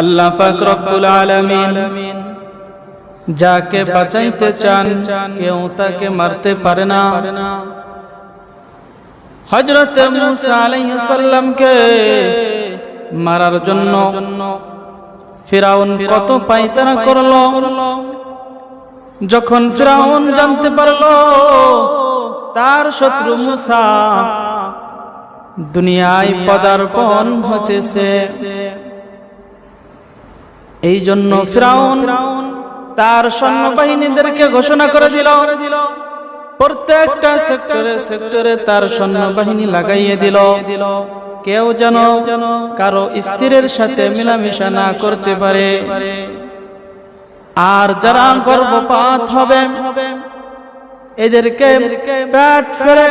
আল্লাহ পাক রব্বুল আলামিন যাকে বাঁচাইতে চান, কেউ তাকে মারতে পারে না। হজরত আলাইহিস সালামকে মারার জন্য ফিরাউন কত পাইতারা করল? যখন ফিরাউন জানতে পারল, তার শত্রু মুসা দুনিয়ায় পদার্পণ হতেছে। এই জন্য ফিরাউন তার সৈন্যবাহিনীদেরকে ঘোষণা করে দিল। প্রত্যেকটা সেক্টরে সেক্টরে তার সৈন্যবাহিনী লাগাইয়ে দিল। কেউ যেন কারও স্ত্রীর সাথে মিলামিশা না করতে পারে। আর যারা গর্ভপাত হবে, এদেরকে পেট ফেরে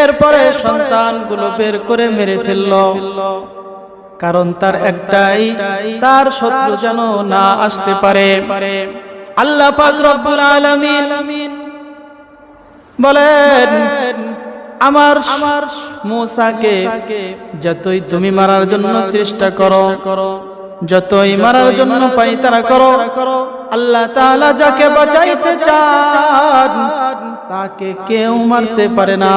এরপরে সন্তানগুলো বের করে মেরে ফেলল। কারণ তার একটাই, তার শত্রু যেন না আসতে পারে। আল্লাহ বলেন, আমার আমার মুসাকে যতই তুমি মারার জন্য চেষ্টা করো করো যতই মারার জন্য পাই তারা করো করো আল্লাহ যাকে বাঁচাইতে চান তাকে কেউ মারতে পারে না।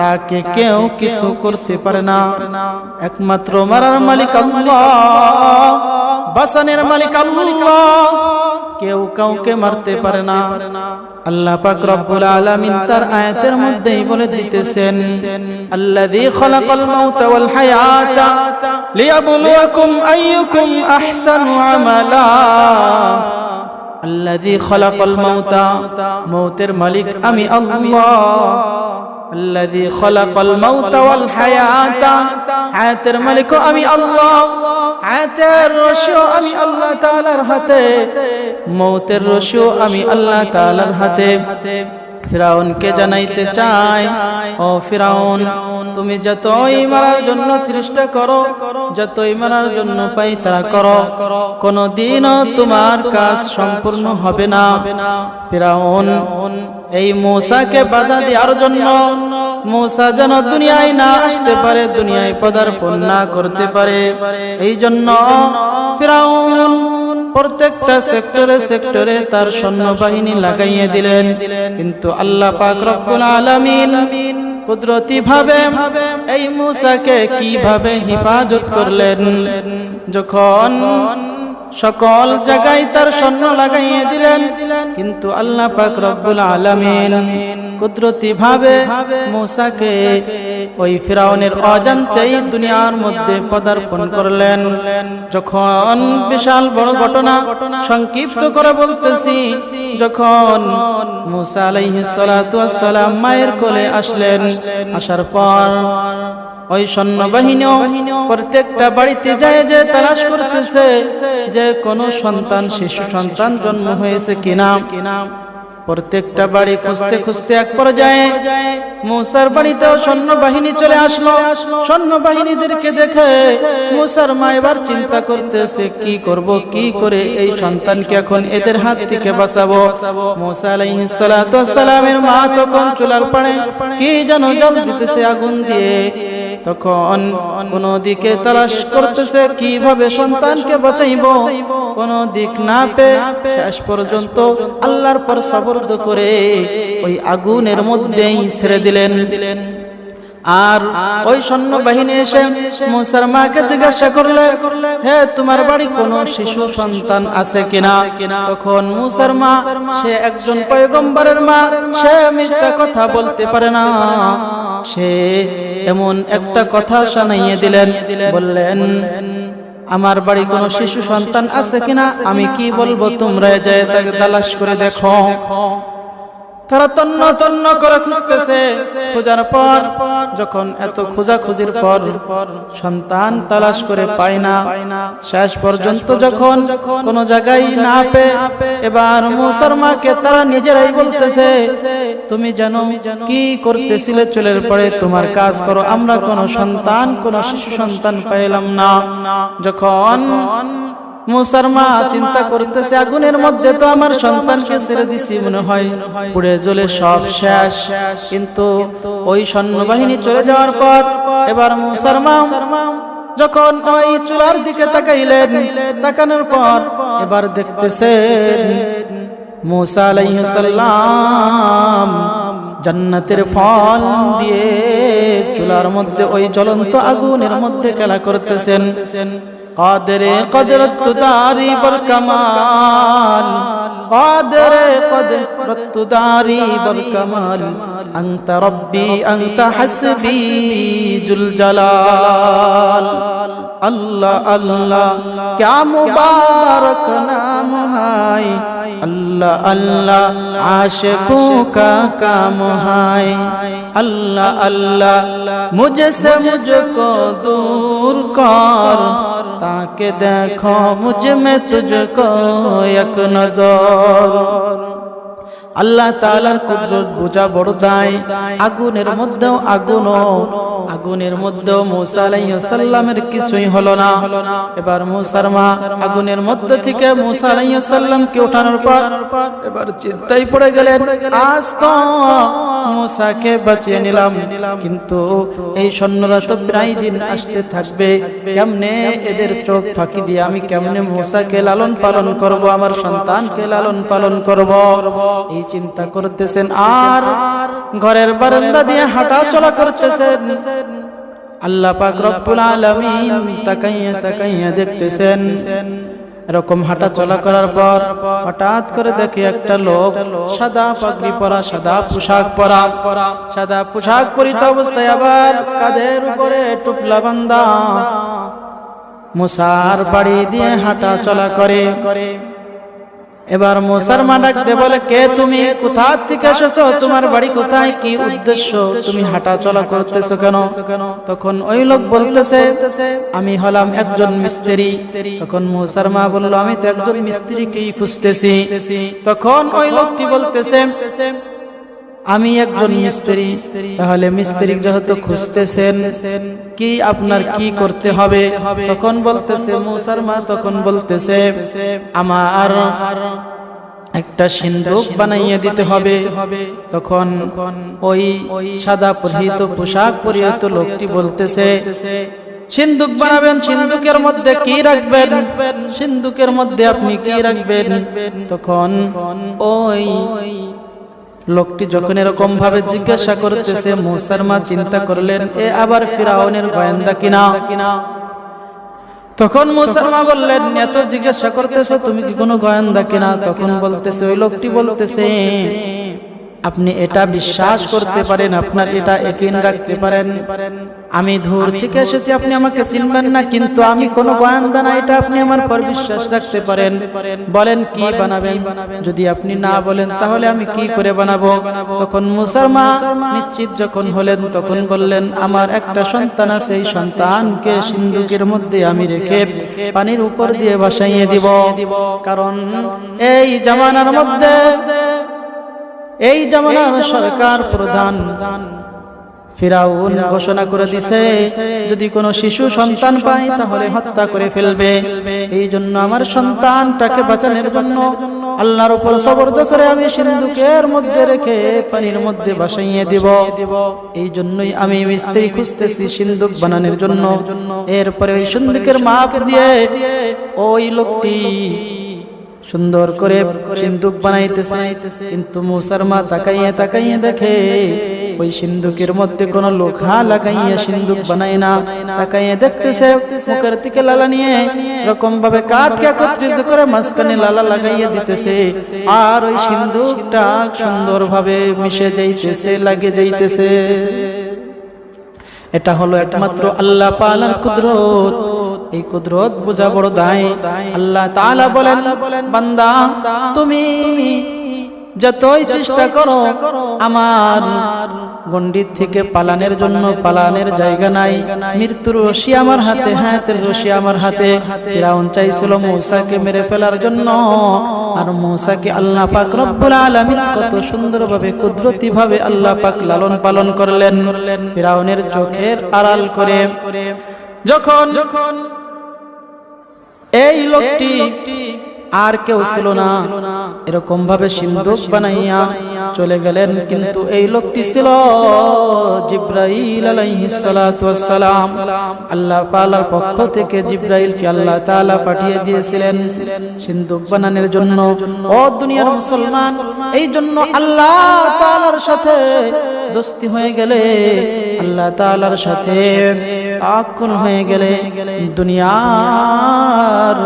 তাকে কেউ কিছু করতে পারে না। একমাত্র মারার মালিক বাসানের মালিক কেউ কাউকে মারতে পারে না। আল্লাহ পাক রব্বুল আলামিন তার আয়াতের মধ্যেই বলে দিতেছেন, আল্লাযী খালাকাল মাউতা ওয়াল হায়াতা লিয়াবলুয়াকুম আইয়ুকুম আহসানু আমালা। আল্লাযী খলাকল মাউতা মউতের মালিক আমি আল্লাহ। আল্লাযী খলাকল মাউতা হায়াতা, হায়াতের মালিক আমি আল্লাহ। হায়াতের রশিও আমি আল্লাহ তাআলার হাতে মউতের রশিও আমি আল্লাহ তাআলার হাতে। ফিরাউনকে জানাইতে চাই ও ফিরাউন, তুমি যতই মারার জন্য চেষ্টা করো, যতই মারার জন্য পাই তারা করো কোনো দিনও তোমার কাজ সম্পূর্ণ হবে না। ফিরাউন, এই মূসাকে বাধা দেওয়ার জন্য মূসা যেন দুনিয়ায় না আসতে পারে, দুনিয়ায় পদার্পণ না করতে পারে। এই জন্য ফিরাউন প্রত্যেকটা সেক্টরে সেক্টরে তার সৈন্যবাহিনী লাগাইয়ে দিলেন। কিন্তু আল্লাহ পাক রব্বুল আলামিন কুদরতি ভাবে এই মূসাকে কীভাবে হিফাজত করলেন? যখন সকল জায়গায় তার সৈন্য লাগাইয়ে দিলেন, কিন্তু আল্লাহ পাক রব্বুল আলামিন কুদরতি ভাবে মূসাকে ওই ফিরাউনের অজান্তেই দুনিয়ার মধ্যে পদার্পণ করলেন। যখন বিশাল বড় ঘটনা সংক্ষিপ্ত করে বলতেছি যখন মুসা আলাইহিস সালাতু ওয়াস সালাম মায়ের কোলে আসলেন আসার পর ওই সৈন্যবাহিনীও প্রত্যেকটা বাড়িতে যায় যে তালাশ করতেছে যে কোন সন্তান শিশু সন্তান জন্ম হয়েছে কিনা। কিনা। প্রত্যেকটা বাড়ি খুঁজতে খুঁজতে এক পর্যায়ে মুসার বাড়িতেও সৈন্য বাহিনী চলে আসলো। সৈন্য বাহিনীদেরকে দেখে মুসার মা এবার চিন্তা করতেছে, কি করব, কি করে এই সন্তানকে এখন এদের হাত থেকে বাঁচাবো? মুসা সালামের মা তখন চুলার পাড়ে কি যেন জল দিতেছে আগুন দিয়ে। তখন কোন দিকে তালাশ করতেছে, কীভাবে সন্তানকে বাঁচাইব? কোন দিক না পেয়ে শেষ পর্যন্ত আল্লাহর পর সাবর্দ করে ওই আগুনের মধ্যেই ছেড়ে দিলেন। দিলেন আর ওই সৈন্য বাহিনী এসে মুসার মাকে জিজ্ঞাসা করলে, হে, তোমার বাড়ি কোনো শিশু সন্তান আছে কিনা? তখন মুসার মা, সে একজন পয়গম্বরের মা, সে মিথ্যা কথা বলতে পারে না। সে এমন একটা কথা শোনাইয়ে দিলেন, বললেন, আমার বাড়ি কোনো শিশু সন্তান আছে কিনা? আমি কি বলব তোমরা যায় তাকে তালাশ করে দেখো? তারা তন্ন তন্ন করে খুঁজতেছে। খোঁজার পর যখন এত খোঁজা খুঁজির পর সন্তান তালাশ করে পায় না, শেষ পর্যন্ত যখন কোন জায়গায় না এবার মুসলমাকে তারা নিজেরাই বলতেছে, তুমি জানো কি করতেছিলে চুলের পরে তোমার কাজ করো, আমরা কোন সন্তান, কোন শিশু সন্তান পাইলাম না। যখন মুসারমা চিন্তা করতেছে আগুনের মধ্যে তো আমার সন্তানকে ছেড়ে দিছি মনে হয়। পুড়ে জ্বলে সব শেষ। কিন্তু ওই সৈন্যবাহিনী চলে যাওয়ার পর এবার মুসারমা যখন ওই চুলার দিকে তাকাইলেন তাকানোর পর এবার দেখতেছেন মুসা আলাইহিস জান্নাতের ফল দিয়ে চুলার মধ্যে ওই জ্বলন্ত আগুনের মধ্যে খেলা করতেছেন। قادر قدرت داری بر کمال قادر قدرت داری بر کمال انت ربی انت حسبی جل جلال اللہ اللہ کیا مبارک نام ہائی اللہ اللہ عاشقوں کا کام ہائی اللہ اللہ মুঝসে মুঝকো দূর কর তাকে দেখো মুঝ মে তুঝকো এক নজর। আল্লাহ তাআলার কুদরত বোঝা বড় দায় আগুনের মধ্যেও আগুনও আগুনের মধ্যেও মুসা আলাইহিস কিছুই হলো না। এবার মুসার মা আগুনের মধ্যে থেকে মুসা আলাইহিস ওঠানোর পর এবার চিন্তায় পড়ে গেলেন মুসাকে বাঁচিয়ে নিলাম। কিন্তু এই সৈন্যরা তো প্রায় দিন আসতে থাকবে। কেমনে এদের চোখ ফাঁকি দিয়ে আমি কেমনে মুসাকে লালন পালন করব, আমার সন্তানকে লালন পালন করব? এই চিন্তা করতেছেন আর ঘরের বারান্দা দিয়ে হাঁটা চলা করতেছেন। আল্লাহ পাক রব্বুল আলামিন তাকাইয়া তাকাইয়া দেখতেছেন। এরকম হাঁটা চলা করার পর হঠাৎ করে দেখে একটা লোক সাদা পাগড়ি পরা সাদা পোশাক পরা সাদা পোশাক পরিত অবস্থায় আবার কাঁধের উপরে টুপলা বান্দা মুসার বাড়ি দিয়ে হাঁটা চলা করে। এবার মোসার মা ডাকতে বলে কে তুমি? কোথা থেকে এসেছ? তোমার বাড়ি কোথায়? কি উদ্দেশ্য? তুমি হাঁটা চলা করতেছো কেন? তখন ওই লোক বলতেছে আমি হলাম একজন মিস্ত্রি। তখন মোসার মা বলল আমি তো একজন মিস্ত্রিকেই খুঁজতেছি। তখন ওই লোকটি বলতেছে আমি একজন মিস্ত্রি, তাহলে মিস্ত্রি যেহেতু খুঁজতেছেন, কি আপনার কি করতে হবে? তখন বলতেছে মুসার মা তখন বলতেছে, আমার একটা সিন্ধুক বানাইয়ে দিতে হবে। তখন ওই সাদা পরিহিত পোশাক পরিহিত লোকটি বলতেছে সিন্ধুক বানাবেন সিন্ধুকের মধ্যে কি রাখবেন? সিন্ধুকের মধ্যে আপনি কি রাখবেন? তখন ওই লোকটি যখন এরকম ভাবে জিজ্ঞাসা করতেছে, মুসার মা চিন্তা করলেন, এ আবার ফিরাউনের গোয়েন্দা কিনা? কিনা তখন মুসারমা বললেন, এত জিজ্ঞাসা করতেছে, তুমি কি কোনো গোয়েন্দা কিনা? তখন বলতেছে, ওই লোকটি বলতেছে আপনি এটা বিশ্বাস করতে পারেন আপনার এটা একিন রাখতে পারেন। আমি দূর থেকে এসেছি আপনি আমাকে চিনবেন না কিন্তু আমি কোন গোয়েন্দা না এটা আপনি আমার পর বিশ্বাস রাখতে পারেন। বলেন কি বানাবেন? যদি আপনি না বলেন তাহলে আমি কি করে বানাবো? তখন মুসারমা নিশ্চিত যখন হলেন তখন বললেন আমার একটা সন্তান আছে এই সন্তানকে সিন্ধুকের মধ্যে আমি রেখে পানির উপর দিয়ে ভাসাইয়ে দিব। কারণ এই জামানার মধ্যে এই জামানার সরকার প্রধান। ফিরাউন ঘোষণা করে দিছে যদি কোনো শিশু সন্তান পায় তাহলে হত্যা করে ফেলবে। এই জন্য আমার সন্তানটাকে বাঁচানোর জন্য আল্লাহর উপর সবর্দ করে আমি সিন্ধুকের মধ্যে রেখে পানির মধ্যে বাসাইয়ে দিব। এই জন্যই আমি মিস্ত্রি খুঁজতেছি সিন্ধুক বানানোর জন্য। এরপরে ওই সিন্ধুকের মাপ দিয়ে ওই লোকটি সুন্দর করে সিন্ধুক বানাইতেছে। কিন্তু মুসার মা তাকাইয়ে তাকাইয়ে দেখে ওই সিন্ধুকের মধ্যে কোনো লোখা লাগাইয়া সিন্ধুক বানায় না। তাকাইয়ে দেখতেছে মুখের থেকে লালা নিয়ে এরকম ভাবে কাঠকে একত্রিত করে মাঝখানে লালা লাগাইয়া দিতেছে। আর ওই সিন্ধুকটা সুন্দর ভাবে মিশে যাইতেছে লাগে যাইতেছে। এটা হলো একমাত্র আল্লাহ পালার কুদরত। এই কুদরত বোঝা বড় দায়। আল্লাহ তাআলা বলেন, বান্দা, তুমি যতই চেষ্টা করো, আমার গন্ডির থেকে পালানের জন্য পালানের জায়গা নাই। মৃত্যুর রশি আমার হাতে হাতের রশি আমার হাতে। ফিরাউন চাইছিল মূসাকে মেরে ফেলার জন্য। আর মূসাকে আল্লাহ পাক রব্বুল আলামিন কত সুন্দরভাবে কুদরতি ভাবে আল্লাহ পাক লালন পালন করলেন। ফিরাউনের চোখের আড়াল করে যখন যখন এই লোকটি আর কেউ ছিল না। এরকম ভাবে সিন্ধুক বানাইয়া চলে গেলেন, কিন্তু এই লোকটি ছিল জিব্রাইল আলাইহিস সালাতু আল্লাহ তাআলার পক্ষ থেকে জিব্রাইলকে আল্লাহ তাআলা পাঠিয়ে দিয়েছিলেন সিন্ধুক বানানোর জন্য। ও দুনিয়ার মুসলমান, এই জন্য আল্লাহ তাআলার সাথে দোস্তি হয়ে গেলে, আল্লাহ তাআলার সাথে তাকুন হয়ে গেলে দুনিয়ার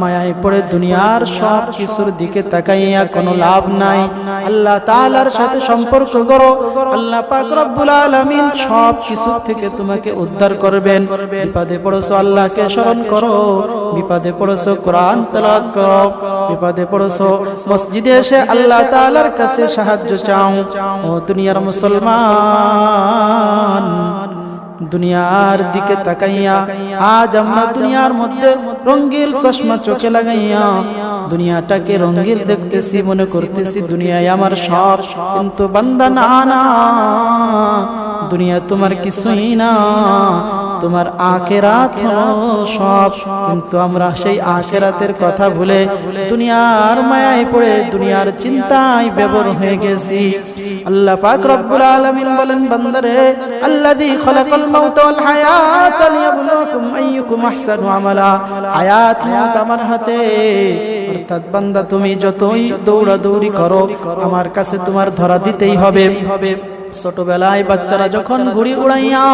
মায়ায় পড়ে দুনিয়ার সব কিছুর দিকে তাকাইয়া কোনো লাভ নাই। আল্লাহ তাআলার সাথে সম্পর্ক করো। আল্লাহ পাক রব্বুল আলামিন সব কিছু থেকে তোমাকে উদ্ধার করবেন। বিপদে পড়েছো, আল্লাহকে স্মরণ করো। বিপদে পড়েছো, কোরআন তেলাওয়াত করো। বিপদে পড়েছো, মসজিদে এসে আল্লাহ তাআলার কাছে সাহায্য চাও। ও দুনিয়ার মুসলমান দুনিয়ার দিকে তাকাইয়া আজ আমরা দুনিয়ার মধ্যে রঙ্গিল চশমা চোখে লাগাইয়া দুনিয়াটাকে রঙ্গিল দেখতেছি মনে করতেছি দুনিয়ায় আমার সব কিন্তু বান্দা না না। দুনিয়া তোমার কিছুই না। তোমার আখেরাত হলো সব। কিন্তু আমরা সেই আখেরাতের কথা ভুলে দুনিয়ার মায়ায় পড়ে দুনিয়ার চিন্তায় ব্যবহার হয়ে গেছি। আল্লাহ পাক রব্বুল আলামিন বলেন, বান্দারে, আল্লাযী খালাকাল মাউতা ওয়াল হায়াতা লিয়াবলুয়াকুম আইয়ুকুম আহসানু আমালা। হায়াত মাউত আমার হাতে, অর্থাৎ বান্দা তুমি যতই দৌড়াদৌড়ি করো, আমার কাছে তোমার ধরা দিতেই হবে। ছোটবেলায় বাচ্চারা যখন ঘুড়ি উড়াইয়া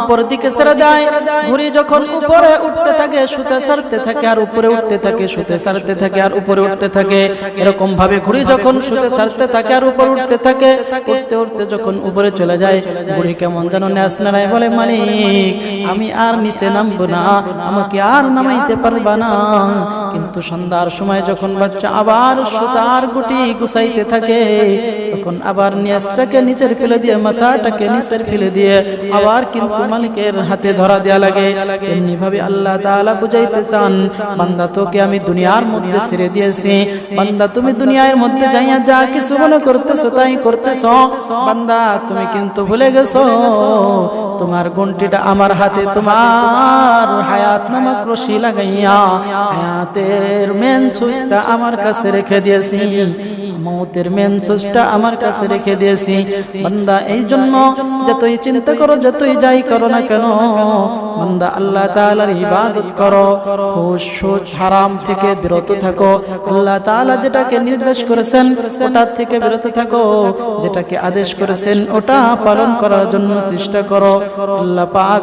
উপর দিকে ছেড়ে দেয়, ঘুড়ি যখন উপরে উঠতে থাকে শুতে সারতে থাকে, আর উপরে উঠতে থাকে শুতে সারতে থাকে, আর উপরে উঠতে থাকে। এরকম ভাবে ঘুড়ি যখন শুতে সারতে থাকে, আর উপরে উঠতে থাকে, উঠতে উঠতে যখন উপরে চলে যায়, ঘুড়ি কেমন যেন ন্যাস নাড়ায় বলে, মালিক, আমি আর নিচে নামবো না, আমাকে আর নামাইতে পারবা না। কিন্তু সন্ধ্যার সময় যখন বাচ্চা আবার সুতার গুটি গুছাইতে থাকে, তখন আবার নিয়াসটাকে নিচের ফেলে দিয়ে, মাথাটাকে নিচের ফেলে দিয়ে আবার কিন্তু মালিকের হাতে ধরা দেয়া লাগে। এমনি ভাবে আল্লাহ তাআলা বুঝাইতে চান, বান্দা তোকে আমি দুনিয়ার মধ্যে ছেড়ে দিয়েছি। বান্দা, তুমি দুনিয়ার মধ্যে যাইয়া যা কিছু মনে করতেছো তাই করতেছো। বান্দা, তুমি কিন্তু ভুলে গেছো, তোমার গুণটিটা আমার হাতে, তোমার হায়াত নামক রশি লাগাইয়া হায়াতের মেন সুইচটা আমার কাছে রেখে দিয়েছি। মৌতের মেন সুইচটা আমার কাছে রেখে দিয়েছি। বান্দা, এই জন্য যতই চিন্তা করো, যতই যাই করো না কেন, বান্দা, আল্লাহ তাআলার ইবাদত করো। হুশ হারাম থেকে বিরত থাকো। আল্লাহ তাআলা যেটাকে নির্দেশ করেছেন, ওটা থেকে বিরত থাকো। যেটাকে আদেশ করেছেন, ওটা পালন করার জন্য চেষ্টা করো। আল্লাহ পাক